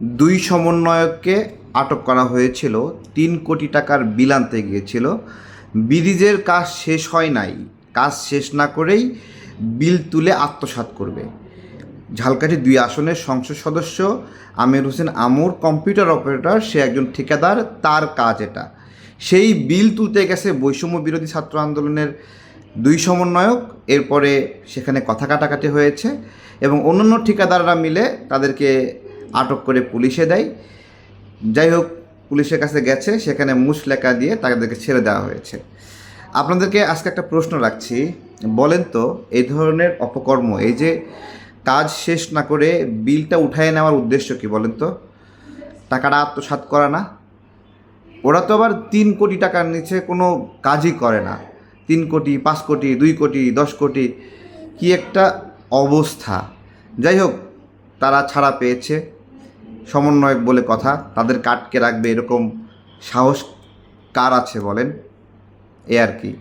দুই সমন্বয়ককে আটক করা হয়েছিল, তিন কোটি টাকার বিল আনতে গিয়েছিল। ব্রিজের কাজ শেষ হয় নাই, কাজ শেষ না করেই বিল তুলে আত্মসাৎ করবে। ঝালকাঠি দুই আসনের সংসদ সদস্য আমির হোসেন আমুর কম্পিউটার অপারেটর, সে একজন ঠিকাদার, তার কাজ এটা। সেই বিল তুলতে গেছে বৈষম্য বিরোধী ছাত্র আন্দোলনের দুই সমন্বয়ক, এরপরে সেখানে কথা কাটাকাটি হয়েছে এবং অন্যান্য ঠিকাদাররা মিলে তাদেরকে আটক করে পুলিশে দেয়। যাই হোক, পুলিশের কাছে গেছে, সেখানে মুশ লেখা দিয়ে তাদেরকে ছেড়ে দেওয়া হয়েছে। আপনাদেরকে আজকে একটা প্রশ্ন রাখছি। বলেন তো, এই ধরনের অপকর্ম, এই যে কাজ শেষ না করে বিলটা উঠায় নেওয়ার উদ্দেশ্য কি বলেন তো? টাকাটা আত্মসাৎ করা না। ওরা তো আবার তিন কোটি টাকার নিচে কোনো কাজই করে না। তিন কোটি, পাঁচ কোটি, দুই কোটি, দশ কোটি, কি একটা অবস্থা। যাই হোক, তারা ছাড়া পেয়েছে। সমন্বয়ক বলে কথা তাদের কাটকে রাখবে এরকম সাহস কার আছে বলেন? এ আর কি।